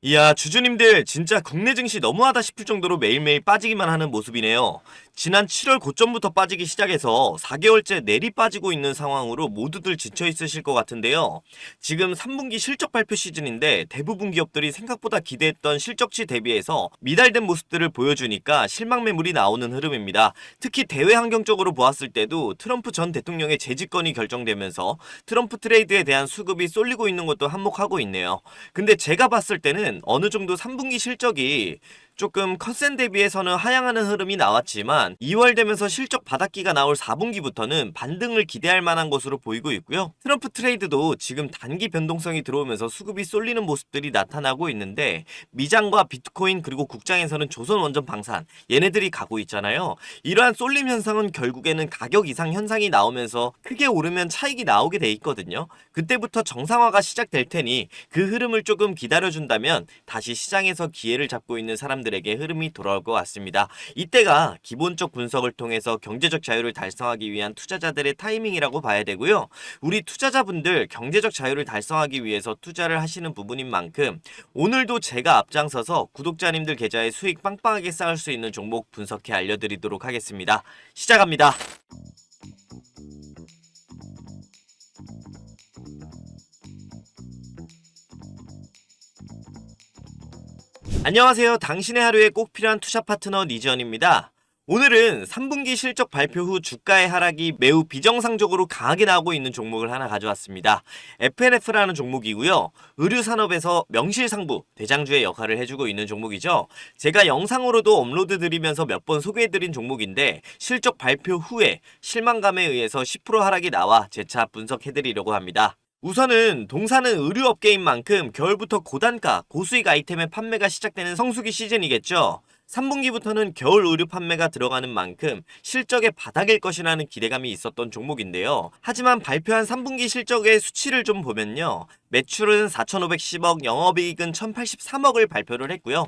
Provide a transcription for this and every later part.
이야, 주주님들 진짜 국내 증시 너무하다 싶을 정도로 매일매일 빠지기만 하는 모습이네요. 지난 7월 고점부터 빠지기 시작해서 4개월째 내리 빠지고 있는 상황으로 모두들 지쳐 있으실 것 같은데요. 지금 3분기 실적 발표 시즌인데 대부분 기업들이 생각보다 기대했던 실적치 대비해서 미달된 모습들을 보여주니까 실망 매물이 나오는 흐름입니다. 특히 대외 환경적으로 보았을 때도 트럼프 전 대통령의 재집권이 결정되면서 트럼프 트레이드에 대한 수급이 쏠리고 있는 것도 한몫하고 있네요. 근데 제가 봤을 때는 어느 정도 3분기 실적이 조금 컷센 대비해서는 하향하는 흐름이 나왔지만 2월 되면서 실적 바닥기가 나올 4분기부터는 반등을 기대할 만한 것으로 보이고 있고요. 트럼프 트레이드도 지금 단기 변동성이 들어오면서 수급이 쏠리는 모습들이 나타나고 있는데 미장과 비트코인 그리고 국장에서는 조선 원전 방산 얘네들이 가고 있잖아요. 이러한 쏠림 현상은 결국에는 가격 이상 현상이 나오면서 크게 오르면 차익이 나오게 돼 있거든요. 그때부터 정상화가 시작될 테니 그 흐름을 조금 기다려준다면 다시 시장에서 기회를 잡고 있는 사람들 에게 흐름이 돌아올 것 같습니다. 이때가 기본적 분석을 통해서 경제적 자유를 달성하기 위한 투자자들의 타이밍이라고 봐야 되고요. 우리 투자자분들 경제적 자유를 달성하기 위해서 투자를 하시는 부분인 만큼 오늘도 제가 앞장서서 구독자님들 계좌에 수익 빵빵하게 쌓을 수 있는 종목 분석해 알려드리도록 하겠습니다. 시작합니다. 안녕하세요. 당신의 하루에 꼭 필요한 투자 파트너 니지언입니다. 오늘은 3분기 실적 발표 후 주가의 하락이 매우 비정상적으로 강하게 나오고 있는 종목을 하나 가져왔습니다. FNF라는 종목이고요. 의류 산업에서 명실상부 대장주의 역할을 해주고 있는 종목이죠. 제가 영상으로도 업로드 드리면서 몇 번 소개해드린 종목인데 실적 발표 후에 실망감에 의해서 10% 하락이 나와 재차 분석해드리려고 합니다. 우선은 동사는 의류업계인 만큼 겨울부터 고단가, 고수익 아이템의 판매가 시작되는 성수기 시즌이겠죠. 3분기부터는 겨울 의류 판매가 들어가는 만큼 실적의 바닥일 것이라는 기대감이 있었던 종목인데요. 하지만 발표한 3분기 실적의 수치를 좀 보면요. 매출은 4,510억, 영업이익은 1,083억을 발표를 했고요.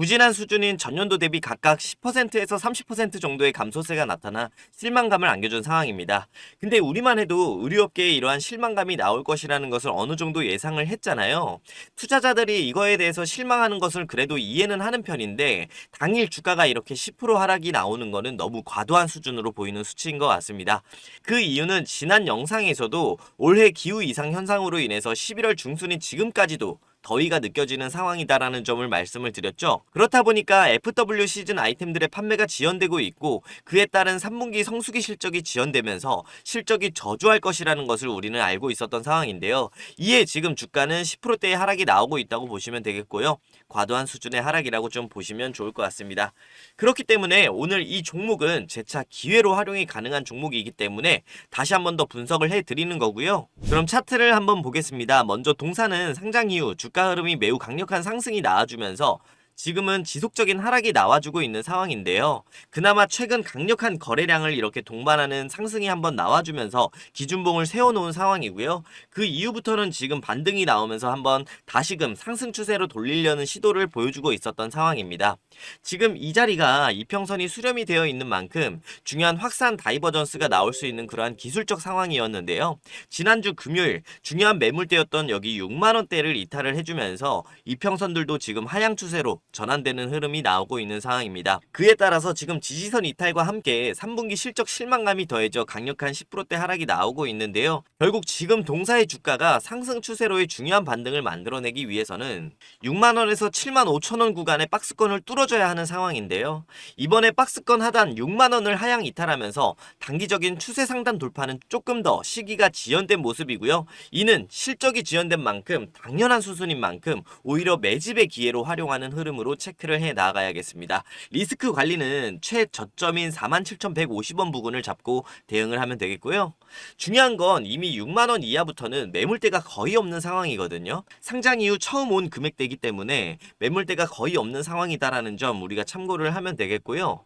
부진한 수준인 전년도 대비 각각 10%에서 30% 정도의 감소세가 나타나 실망감을 안겨준 상황입니다. 근데 우리만 해도 의류업계에 이러한 실망감이 나올 것이라는 것을 어느 정도 예상을 했잖아요. 투자자들이 이거에 대해서 실망하는 것을 그래도 이해는 하는 편인데 당일 주가가 이렇게 10% 하락이 나오는 것은 너무 과도한 수준으로 보이는 수치인 것 같습니다. 그 이유는 지난 영상에서도 올해 기후 이상 현상으로 인해서 11월 중순인 지금까지도 더위가 느껴지는 상황이다라는 점을 말씀을 드렸죠. 그렇다 보니까 FW 시즌 아이템들의 판매가 지연되고 있고 그에 따른 3분기 성수기 실적이 지연되면서 실적이 저조할 것이라는 것을 우리는 알고 있었던 상황인데요. 이에 지금 주가는 10%대의 하락이 나오고 있다고 보시면 되겠고요. 과도한 수준의 하락이라고 좀 보시면 좋을 것 같습니다. 그렇기 때문에 오늘 이 종목은 재차 기회로 활용이 가능한 종목이기 때문에 다시 한 번 더 분석을 해 드리는 거고요. 그럼 차트를 한번 보겠습니다. 먼저 동사는 상장 이후 주가 흐름이 매우 강력한 상승이 나와주면서 지금은 지속적인 하락이 나와주고 있는 상황인데요. 그나마 최근 강력한 거래량을 이렇게 동반하는 상승이 한번 나와주면서 기준봉을 세워놓은 상황이고요. 그 이후부터는 지금 반등이 나오면서 한번 다시금 상승 추세로 돌리려는 시도를 보여주고 있었던 상황입니다. 지금 이 자리가 이평선이 수렴이 되어 있는 만큼 중요한 확산 다이버전스가 나올 수 있는 그러한 기술적 상황이었는데요. 지난주 금요일 중요한 매물대였던 여기 6만원대를 이탈을 해주면서 이평선들도 지금 하향 추세로 전환되는 흐름이 나오고 있는 상황입니다. 그에 따라서 지금 지지선 이탈과 함께 3분기 실적 실망감이 더해져 강력한 10%대 하락이 나오고 있는데요. 결국 지금 동사의 주가가 상승 추세로의 중요한 반등을 만들어내기 위해서는 6만원에서 7만 5천원 구간의 박스권을 뚫어줘야 하는 상황인데요. 이번에 박스권 하단 6만원을 하향 이탈하면서 단기적인 추세 상단 돌파는 조금 더 시기가 지연된 모습이고요. 이는 실적이 지연된 만큼 당연한 수순인 만큼 오히려 매집의 기회로 활용하는 흐름으로 체크를 해 나가야겠습니다. 리스크 관리는 최저점인 47,150원 부근을 잡고 대응을 하면 되겠고요. 중요한 건 이미 6만원 이하부터는 매물대가 거의 없는 상황이거든요. 상장 이후 처음 온 금액대이기 때문에 매물대가 거의 없는 상황이다라는 점 우리가 참고를 하면 되겠고요.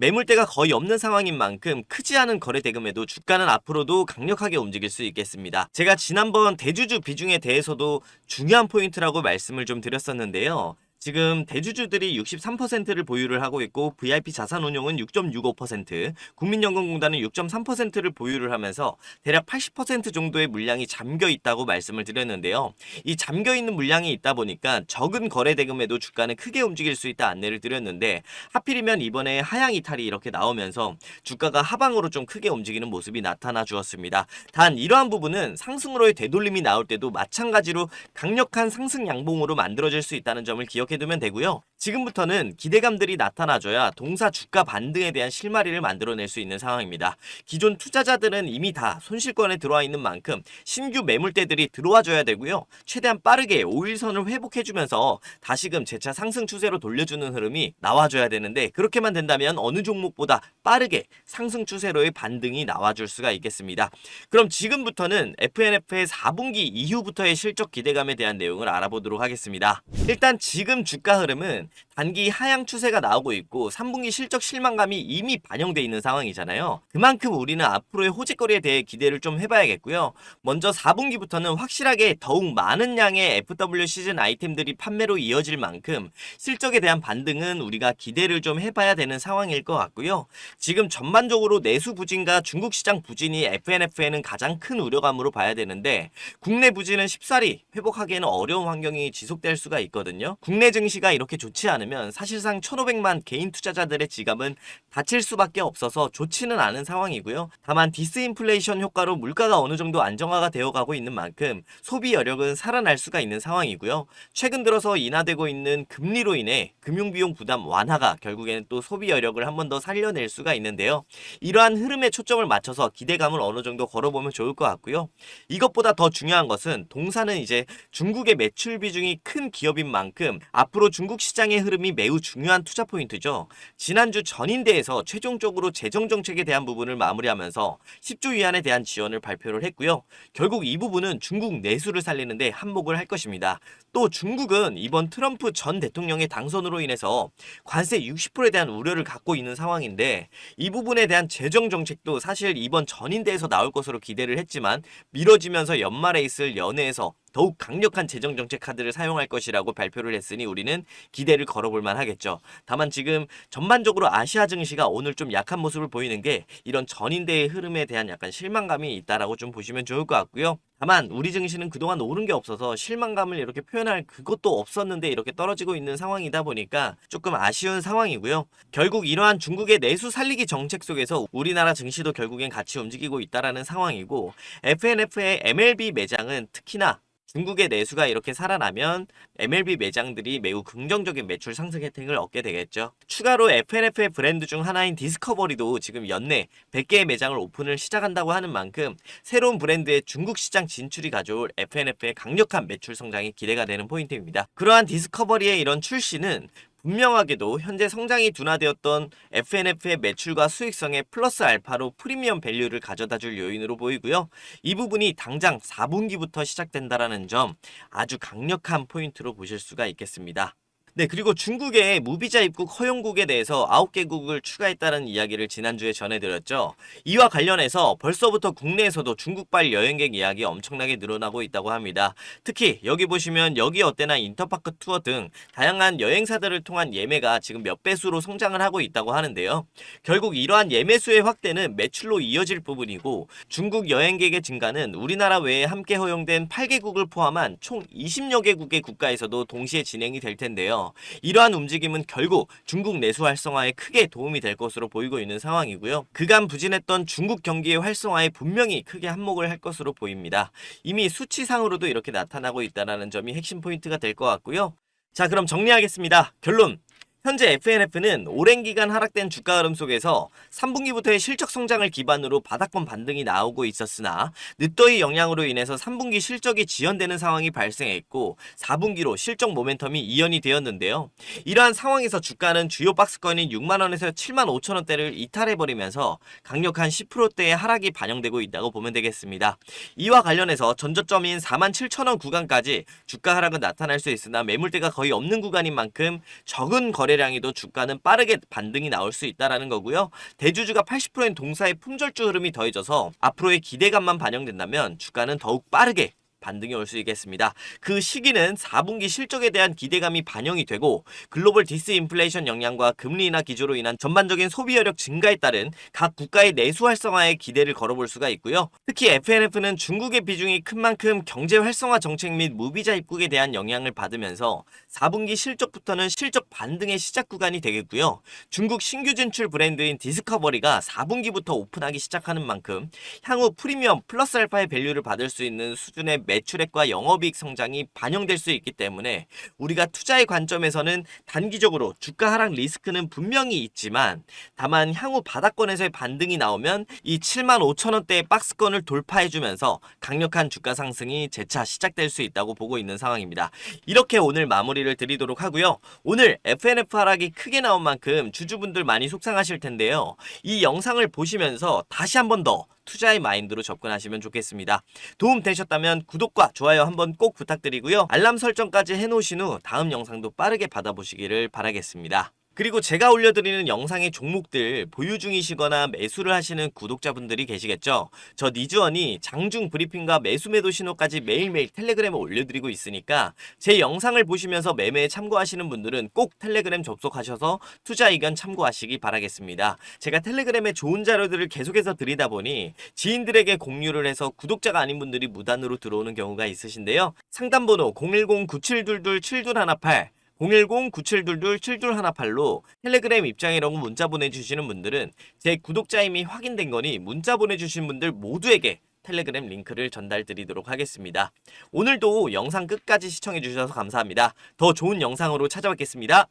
매물대가 거의 없는 상황인 만큼 크지 않은 거래 대금에도 주가는 앞으로도 강력하게 움직일 수 있겠습니다. 제가 지난번 대주주 비중에 대해서도 중요한 포인트라고 말씀을 좀 드렸었는데요. 지금 대주주들이 63%를 보유를 하고 있고 VIP 자산운용은 6.65%, 국민연금공단은 6.3%를 보유를 하면서 대략 80% 정도의 물량이 잠겨 있다고 말씀을 드렸는데요. 이 잠겨 있는 물량이 있다 보니까 적은 거래 대금에도 주가는 크게 움직일 수 있다 안내를 드렸는데 하필이면 이번에 하향 이탈이 이렇게 나오면서 주가가 하방으로 좀 크게 움직이는 모습이 나타나 주었습니다. 단 이러한 부분은 상승으로의 되돌림이 나올 때도 마찬가지로 강력한 상승 양봉으로 만들어질 수 있다는 점을 기억해 두면 되고요. 지금부터는 기대감들이 나타나줘야 동사 주가 반등에 대한 실마리를 만들어낼 수 있는 상황입니다. 기존 투자자들은 이미 다 손실권에 들어와 있는 만큼 신규 매물대들이 들어와 줘야 되고요. 최대한 빠르게 5일선을 회복해주면서 다시금 재차 상승 추세로 돌려주는 흐름이 나와줘야 되는데 그렇게만 된다면 어느 종목보다 빠르게 상승 추세로의 반등이 나와줄 수가 있겠습니다. 그럼 지금부터는 FNF의 4분기 이후부터의 실적 기대감에 대한 내용을 알아보도록 하겠습니다. 일단 지금 주가 흐름은 단기 하향 추세가 나오고 있고 3분기 실적 실망감이 이미 반영돼 있는 상황이잖아요. 그만큼 우리는 앞으로의 호재거리에 대해 기대를 좀 해봐야겠고요. 먼저 4분기부터는 확실하게 더욱 많은 양의 FW 시즌 아이템들이 판매로 이어질 만큼 실적에 대한 반등은 우리가 기대를 좀 해봐야 되는 상황일 것 같고요. 지금 전반적으로 내수 부진과 중국 시장 부진이 FNF에는 가장 큰 우려감으로 봐야 되는데 국내 부진은 쉽사리 회복하기에는 어려운 환경이 지속될 수가 있거든요. 국내 증시가 이렇게 좋지 않으면 사실상 1,500만 개인 투자자들의 지갑은 닫힐 수밖에 없어서 좋지는 않은 상황이고요. 다만 디스인플레이션 효과로 물가가 어느 정도 안정화가 되어가고 있는 만큼 소비 여력은 살아날 수가 있는 상황이고요. 최근 들어서 인하되고 있는 금리로 인해 금융비용 부담 완화가 결국에는 또 소비 여력을 한 번 더 살려낼 수가 있는데요. 이러한 흐름에 초점을 맞춰서 기대감을 어느 정도 걸어보면 좋을 것 같고요. 이것보다 더 중요한 것은 동사는 이제 중국의 매출 비중이 큰 기업인 만큼 앞으로 중국 시장의 흐름이 매우 중요한 투자 포인트죠. 지난주 전인대에서 최종적으로 재정 정책에 대한 부분을 마무리하면서 10조 위안에 대한 지원을 발표를 했고요. 결국 이 부분은 중국 내수를 살리는데 한몫을 할 것입니다. 또 중국은 이번 트럼프 전 대통령의 당선으로 인해서 관세 60%에 대한 우려를 갖고 있는 상황인데 이 부분에 대한 재정 정책도 사실 이번 전인대에서 나올 것으로 기대를 했지만 미뤄지면서 연말에 있을 연회에서 더욱 강력한 재정 정책 카드를 사용할 것이라고 발표를 했으니 우리는 기대를 걸어볼 만 하겠죠. 다만 지금 전반적으로 아시아 증시가 오늘 좀 약한 모습을 보이는 게 이런 전인대의 흐름에 대한 약간 실망감이 있다라고 좀 보시면 좋을 것 같고요. 다만 우리 증시는 그동안 오른 게 없어서 실망감을 이렇게 표현할 그것도 없었는데 이렇게 떨어지고 있는 상황이다 보니까 조금 아쉬운 상황이고요. 결국 이러한 중국의 내수 살리기 정책 속에서 우리나라 증시도 결국엔 같이 움직이고 있다라는 상황이고 FNF의 MLB 매장은 특히나 중국의 내수가 이렇게 살아나면 MLB 매장들이 매우 긍정적인 매출 상승 혜택을 얻게 되겠죠. 추가로 FNF의 브랜드 중 하나인 디스커버리도 지금 연내 100개의 매장을 오픈을 시작한다고 하는 만큼 새로운 브랜드의 중국 시장 진출이 가져올 FNF의 강력한 매출 성장이 기대가 되는 포인트입니다. 그러한 디스커버리의 이런 출시는 분명하게도 현재 성장이 둔화되었던 FNF의 매출과 수익성에 플러스 알파로 프리미엄 밸류를 가져다 줄 요인으로 보이고요. 이 부분이 당장 4분기부터 시작된다라는 점 아주 강력한 포인트로 보실 수가 있겠습니다. 네, 그리고 중국의 무비자 입국 허용국에 대해서 9개국을 추가했다는 이야기를 지난주에 전해드렸죠. 이와 관련해서 벌써부터 국내에서도 중국발 여행객 예약이 엄청나게 늘어나고 있다고 합니다. 특히 여기 보시면 여기 어때나 인터파크 투어 등 다양한 여행사들을 통한 예매가 지금 몇 배수로 성장을 하고 있다고 하는데요. 결국 이러한 예매수의 확대는 매출로 이어질 부분이고 중국 여행객의 증가는 우리나라 외에 함께 허용된 8개국을 포함한 총 20여 개국의 국가에서도 동시에 진행이 될 텐데요. 이러한 움직임은 결국 중국 내수 활성화에 크게 도움이 될 것으로 보이고 있는 상황이고요. 그간 부진했던 중국 경기의 활성화에 분명히 크게 한몫을 할 것으로 보입니다. 이미 수치상으로도 이렇게 나타나고 있다는 점이 핵심 포인트가 될 것 같고요. 자, 그럼 정리하겠습니다. 결론. 현재 FNF는 오랜 기간 하락된 주가 흐름 속에서 3분기부터의 실적 성장을 기반으로 바닥권 반등이 나오고 있었으나 늦더위 영향으로 인해서 3분기 실적이 지연되는 상황이 발생했고 4분기로 실적 모멘텀이 이연이 되었는데요. 이러한 상황에서 주가는 주요 박스권인 6만원에서 7만 5천원대를 이탈해버리면서 강력한 10%대의 하락이 반영되고 있다고 보면 되겠습니다. 이와 관련해서 전저점인 4만 7천원 구간까지 주가 하락은 나타날 수 있으나 매물대가 거의 없는 구간인 만큼 적은 거래 거래량에도 주가는 빠르게 반등이 나올 수 있다라는 거고요. 대주주가 80%인 동사의 품절주 흐름이 더해져서 앞으로의 기대감만 반영된다면 주가는 더욱 빠르게 반등이 올 수 있겠습니다. 그 시기는 4분기 실적에 대한 기대감이 반영이 되고 글로벌 디스인플레이션 영향과 금리 인하 기조로 인한 전반적인 소비 여력 증가에 따른 각 국가의 내수 활성화에 기대를 걸어볼 수가 있고요. 특히 FNF는 중국의 비중이 큰 만큼 경제 활성화 정책 및 무비자 입국에 대한 영향을 받으면서 4분기 실적부터는 실적 반등의 시작 구간이 되겠고요. 중국 신규 진출 브랜드인 디스커버리가 4분기부터 오픈하기 시작하는 만큼 향후 프리미엄 플러스 알파의 밸류를 받을 수 있는 수준의 매출액과 영업이익 성장이 반영될 수 있기 때문에 우리가 투자의 관점에서는 단기적으로 주가 하락 리스크는 분명히 있지만 다만 향후 바닥권에서의 반등이 나오면 이 7만 5천 원대의 박스권을 돌파해주면서 강력한 주가 상승이 재차 시작될 수 있다고 보고 있는 상황입니다. 이렇게 오늘 마무리를 드리도록 하고요. 오늘 FNF 하락이 크게 나온 만큼 주주분들 많이 속상하실 텐데요. 이 영상을 보시면서 다시 한번 더 투자의 마인드로 접근하시면 좋겠습니다. 도움 되셨다면 구독과 좋아요 한번 꼭 부탁드리고요. 알람 설정까지 해놓으신 후 다음 영상도 빠르게 받아보시기를 바라겠습니다. 그리고 제가 올려드리는 영상의 종목들 보유 중이시거나 매수를 하시는 구독자분들이 계시겠죠? 저 니즈원이 장중 브리핑과 매수 매도 신호까지 매일매일 텔레그램에 올려드리고 있으니까 제 영상을 보시면서 매매에 참고하시는 분들은 꼭 텔레그램 접속하셔서 투자 의견 참고하시기 바라겠습니다. 제가 텔레그램에 좋은 자료들을 계속해서 드리다 보니 지인들에게 공유를 해서 구독자가 아닌 분들이 무단으로 들어오는 경우가 있으신데요. 상담번호 010-9722-7218 010-9722-7218로 텔레그램 입장이라고 문자 보내주시는 분들은 제 구독자임이 확인된 거니 문자 보내주신 분들 모두에게 텔레그램 링크를 전달드리도록 하겠습니다. 오늘도 영상 끝까지 시청해주셔서 감사합니다. 더 좋은 영상으로 찾아뵙겠습니다.